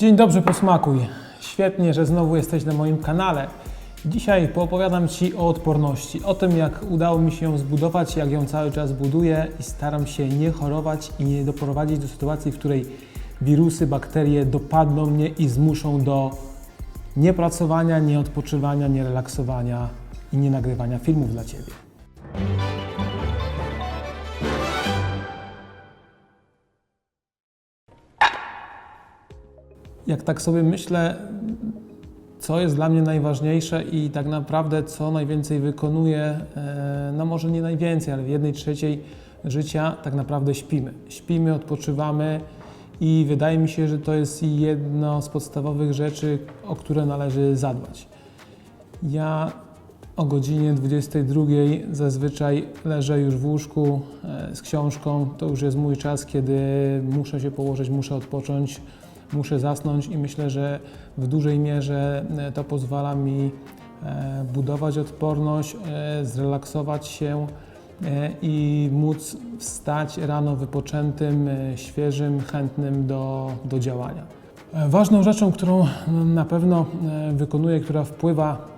Dzień dobry, posmakuj. Świetnie, że znowu jesteś na moim kanale. Dzisiaj poopowiadam Ci o odporności, o tym jak udało mi się ją zbudować, jak ją cały czas buduję i staram się nie chorować i nie doprowadzić do sytuacji, w której wirusy, bakterie dopadną mnie i zmuszą do niepracowania, nieodpoczywania, nierelaksowania i nie nagrywania filmów dla Ciebie. Jak tak sobie myślę, co jest dla mnie najważniejsze i tak naprawdę co najwięcej wykonuję, e, no może nie najwięcej, ale w jednej trzeciej życia tak naprawdę śpimy. Śpimy, odpoczywamy i wydaje mi się, że to jest jedno z podstawowych rzeczy, o które należy zadbać. Ja o godzinie 22 zazwyczaj leżę już w łóżku e, z książką. To już jest mój czas, kiedy muszę się położyć, muszę odpocząć, muszę zasnąć i myślę, że w dużej mierze e, to pozwala mi e, budować odporność, e, zrelaksować się i móc wstać rano wypoczętym, świeżym, chętnym do, do działania. Ważną rzeczą, którą na pewno wykonuję, która wpływa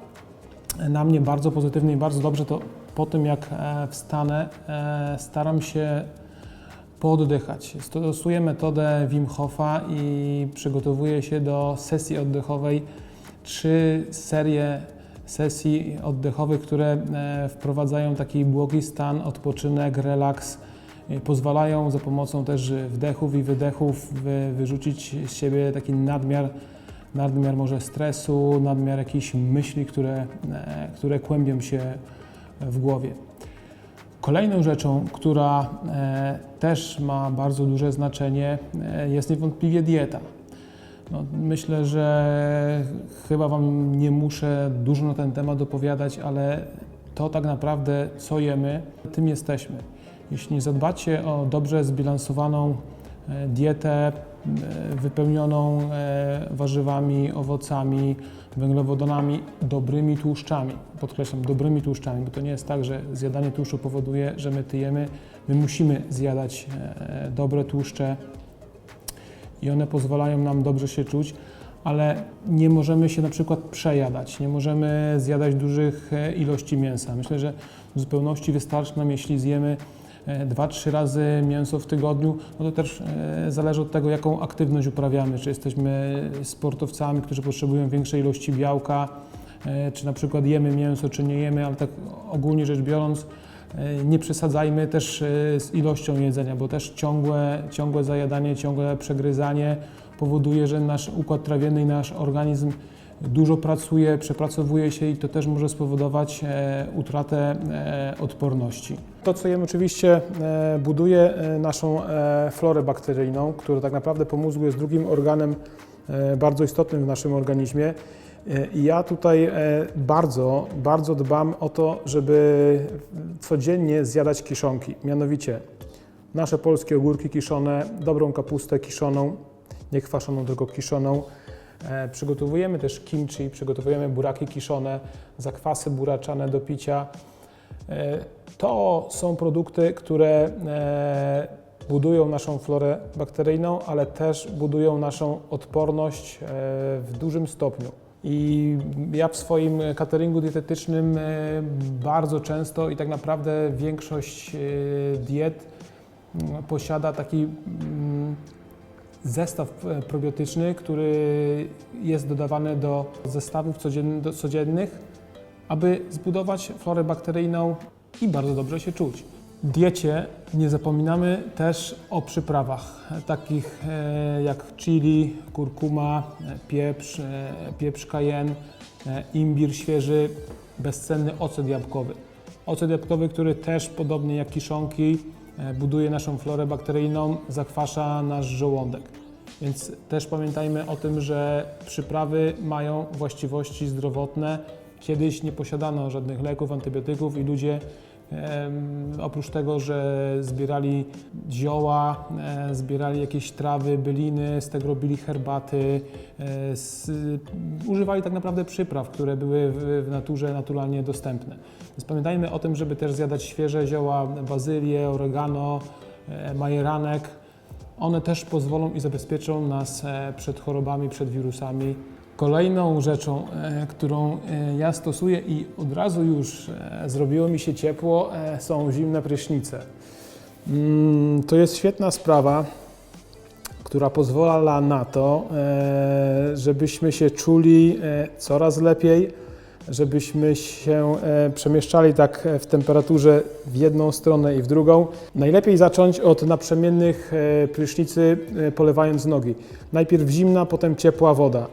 na mnie bardzo pozytywnie i bardzo dobrze, to po tym jak wstanę, staram się pooddychać. Stosuję metodę Wim Hofa i przygotowuję się do sesji oddechowej. Trzy serie sesji oddechowych, które e, wprowadzają taki błogi stan, odpoczynek, relaks. e, Pozwalają za pomocą też wdechów i wydechów wy, wyrzucić z siebie taki nadmiar nadmiar może stresu, nadmiar jakichś myśli, które, e, które kłębią się w głowie. Kolejną rzeczą, która e, też ma bardzo duże znaczenie, e, jest niewątpliwie dieta. No, myślę, że chyba Wam nie muszę dużo na ten temat opowiadać, ale to tak naprawdę, co jemy, tym jesteśmy. Jeśli nie zadbacie o dobrze zbilansowaną e, dietę, wypełnioną e, warzywami, owocami, węglowodanami, dobrymi tłuszczami, podkreślam, dobrymi tłuszczami, bo to nie jest tak, że zjadanie tłuszczu powoduje, że my tyjemy. My musimy zjadać e, dobre tłuszcze, i one pozwalają nam dobrze się czuć, ale nie możemy się na przykład przejadać, nie możemy zjadać dużych e, ilości mięsa. Myślę, że w zupełności wystarczy nam, jeśli zjemy 2-3 razy mięso w tygodniu, no to też e, zależy od tego, jaką aktywność uprawiamy, czy jesteśmy sportowcami, którzy potrzebują większej ilości białka, e, czy na przykład jemy mięso, czy nie jemy, ale tak ogólnie rzecz biorąc, E, Nie przesadzajmy też e, z ilością jedzenia, bo też ciągłe, ciągłe zajadanie, ciągłe przegryzanie powoduje, że nasz układ trawienny i nasz organizm dużo pracuje, przepracowuje się i to też może spowodować e, utratę e, odporności. To, co jemy, oczywiście e, buduje naszą florę bakteryjną, która tak naprawdę po mózgu jest drugim organem bardzo istotnym w naszym organizmie. I ja tutaj bardzo, bardzo dbam o to, żeby codziennie zjadać kiszonki. Mianowicie nasze polskie ogórki kiszone, dobrą kapustę kiszoną, nie kwaszoną, tylko kiszoną. E, Przygotowujemy też kimchi, przygotowujemy buraki kiszone, zakwasy buraczane do picia. E, To są produkty, które e, budują naszą florę bakteryjną, ale też budują naszą odporność w dużym stopniu. I ja w swoim cateringu dietetycznym bardzo często i tak naprawdę większość diet mm, posiada taki mm, zestaw e, probiotyczny, który jest dodawany do zestawów codziennych, aby zbudować florę bakteryjną i bardzo dobrze się czuć. W diecie nie zapominamy też o przyprawach, e, takich e, jak chili, kurkuma, pieprz, pieprz e, imbir świeży, bezcenny ocet jabłkowy. Ocet jabłkowy, który też podobnie jak kiszonki buduje naszą florę bakteryjną, zakwasza nasz żołądek. Więc też pamiętajmy o tym, że przyprawy mają właściwości zdrowotne. Kiedyś nie posiadano żadnych leków, antybiotyków i ludzie oprócz tego, że zbierali zioła, e, zbierali jakieś trawy, byliny, z tego robili herbaty, e, z, używali tak naprawdę przypraw, które były w, w naturze naturalnie dostępne. Więc pamiętajmy o tym, żeby też zjadać świeże zioła, bazylię, oregano, e, majeranek. one też pozwolą i zabezpieczą nas e, przed chorobami, przed wirusami. Kolejną rzeczą, e, którą e, ja stosuję i od razu już e, zrobiło mi się ciepło, są zimne prysznice. Mm, To jest świetna sprawa, która pozwala na to, żebyśmy się czuli coraz lepiej, żebyśmy się przemieszczali tak w temperaturze w jedną stronę i w drugą. Najlepiej zacząć od naprzemiennych prysznicy, polewając nogi. Najpierw zimna, potem ciepła woda.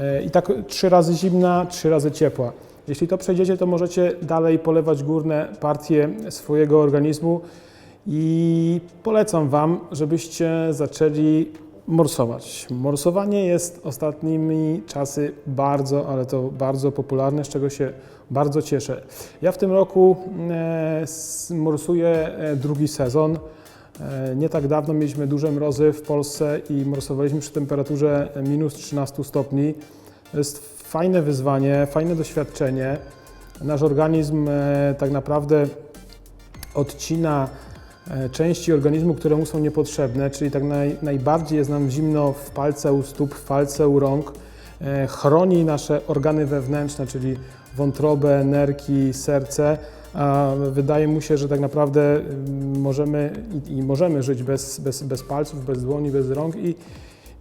E, I tak trzy razy zimna, trzy razy ciepła. Jeśli to przejdziecie, to możecie dalej polewać górne partie swojego organizmu i polecam Wam, żebyście zaczęli morsować. Morsowanie jest ostatnimi czasy bardzo, ale to bardzo popularne, z czego się bardzo cieszę. Ja w tym roku e, s- morsuję e, drugi sezon. E, Nie tak dawno mieliśmy duże mrozy w Polsce i morsowaliśmy przy temperaturze minus 13 stopni. To jest fajne wyzwanie, fajne doświadczenie. Nasz organizm e, tak naprawdę odcina e, części organizmu, które mu są niepotrzebne, czyli tak naj, najbardziej jest nam zimno w palce u stóp, w palce u rąk. Chroni nasze organy wewnętrzne, czyli wątrobę, nerki, serce. A wydaje mu się, że tak naprawdę mm, możemy i, i możemy żyć bez, bez, bez palców, bez dłoni, bez rąk i,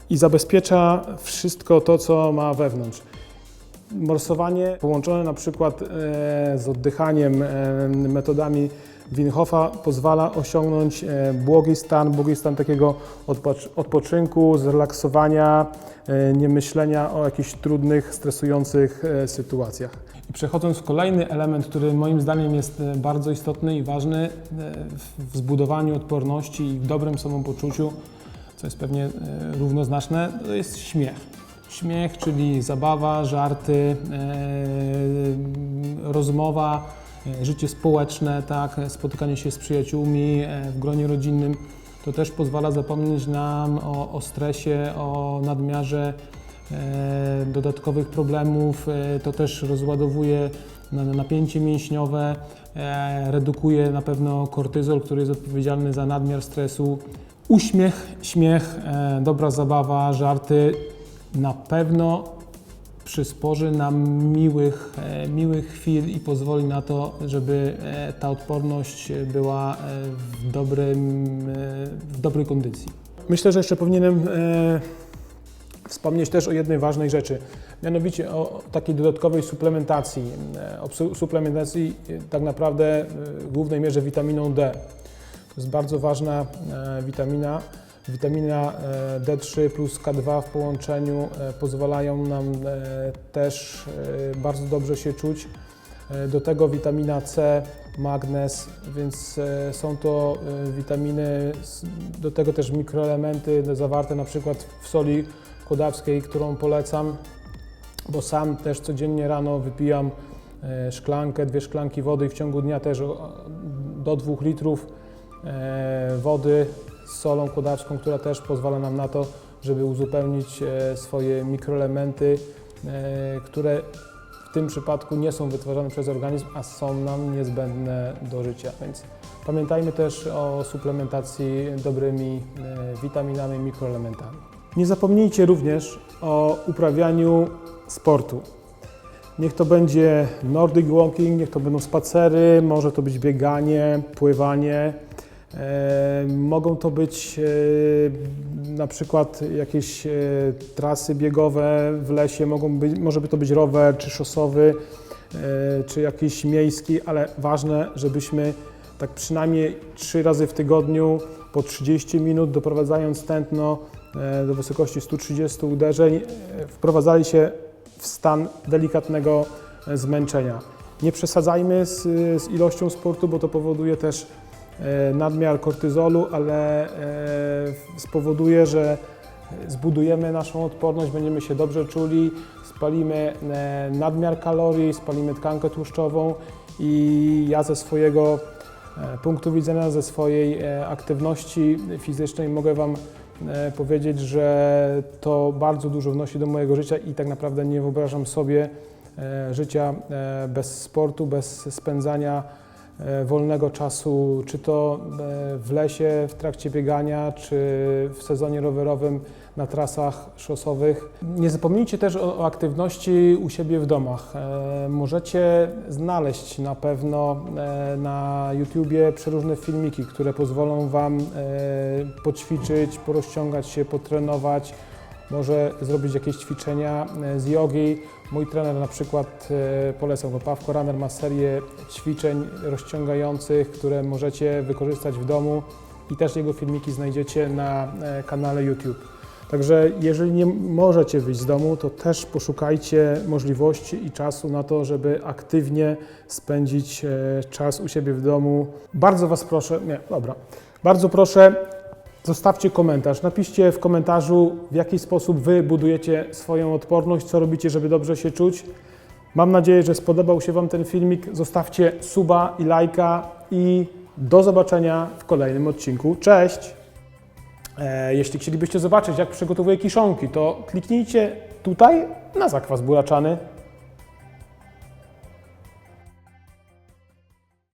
i zabezpiecza wszystko to, co ma wewnątrz. Morsowanie połączone na przykład e, z oddychaniem e, metodami Wim Hofa pozwala osiągnąć e, błogi stan, błogi stan takiego odpocz- odpoczynku, zrelaksowania, e, niemyślenia o jakichś trudnych, stresujących sytuacjach. I przechodząc kolejny element, który moim zdaniem jest e, bardzo istotny i ważny e, w- zbudowaniu odporności i w dobrym samopoczuciu, co jest pewnie e, równoznaczne, to jest śmiech. Śmiech, czyli zabawa, żarty, rozmowa, życie społeczne, tak, spotykanie się z przyjaciółmi w gronie rodzinnym. To też pozwala zapomnieć nam o, o stresie, o nadmiarze dodatkowych problemów. E, to też rozładowuje na- na napięcie mięśniowe, e, redukuje na pewno kortyzol, który jest odpowiedzialny za nadmiar stresu. Uśmiech, śmiech, e, dobra zabawa, żarty na pewno przysporzy nam miłych, e, miłych chwil i pozwoli na to, żeby e, ta odporność była e, w, dobrym, e, w dobrej kondycji. Myślę, że jeszcze powinienem e, wspomnieć też o jednej ważnej rzeczy, mianowicie o takiej dodatkowej suplementacji. E, O su- suplementacji e, tak naprawdę e, w głównej mierze witaminą D. To jest bardzo ważna witamina. Witamina e, D3 plus K2 w połączeniu pozwalają nam też bardzo dobrze się czuć. Do tego witamina C, magnez, więc są to witaminy, do tego też mikroelementy zawarte na przykład w soli kodawskiej, którą polecam, bo sam też codziennie rano wypijam e, szklankę, dwie szklanki wody i w ciągu dnia też do 2 litrów e, wody z solą kodawską, która też pozwala nam na to, żeby uzupełnić e, swoje mikroelementy, które w tym przypadku nie są wytwarzane przez organizm, a są nam niezbędne do życia. Więc pamiętajmy też o suplementacji dobrymi witaminami, mikroelementami. Nie zapomnijcie również o uprawianiu sportu. Niech to będzie Nordic Walking, niech to będą spacery, może to być bieganie, pływanie. E, mogą to być e, na przykład jakieś e, trasy biegowe w lesie, mogą być, może by to być rower czy szosowy, e, czy jakiś miejski, ale ważne, żebyśmy tak przynajmniej trzy razy w tygodniu po 30 minut doprowadzając tętno do wysokości 130 uderzeń, e, wprowadzali się w stan delikatnego e, zmęczenia. Nie przesadzajmy z, z ilością sportu, bo to powoduje też e, nadmiar kortyzolu, ale e, spowoduje, że zbudujemy naszą odporność, będziemy się dobrze czuli, spalimy e, nadmiar kalorii, spalimy tkankę tłuszczową i ja ze swojego e, punktu widzenia, ze swojej e, aktywności fizycznej mogę Wam e, powiedzieć, że to bardzo dużo wnosi do mojego życia i tak naprawdę nie wyobrażam sobie e, życia e, bez sportu, bez spędzania e, wolnego czasu, czy to e, w lesie, w trakcie biegania, czy w sezonie rowerowym na trasach szosowych. Nie zapomnijcie też o, aktywności u siebie w domach. E, Możecie znaleźć na pewno e, na YouTubie przeróżne filmiki, które pozwolą Wam e, poćwiczyć, porozciągać się, potrenować, może zrobić jakieś ćwiczenia e, z jogi. Mój trener na przykład e, polecał go, Pawko Runner ma serię ćwiczeń rozciągających, które możecie wykorzystać w domu i też jego filmiki znajdziecie na e, kanale YouTube. Także jeżeli nie możecie wyjść z domu, to też poszukajcie możliwości i czasu na to, żeby aktywnie spędzić e, czas u siebie w domu. Bardzo Was proszę, nie, dobra, bardzo proszę, zostawcie komentarz. Napiszcie w komentarzu, w jaki sposób Wy budujecie swoją odporność, co robicie, żeby dobrze się czuć. Mam nadzieję, że spodobał się Wam ten filmik. Zostawcie suba i lajka i do zobaczenia w kolejnym odcinku. Cześć! E, Jeśli chcielibyście zobaczyć, jak przygotowuję kiszonki, to kliknijcie tutaj na zakwas buraczany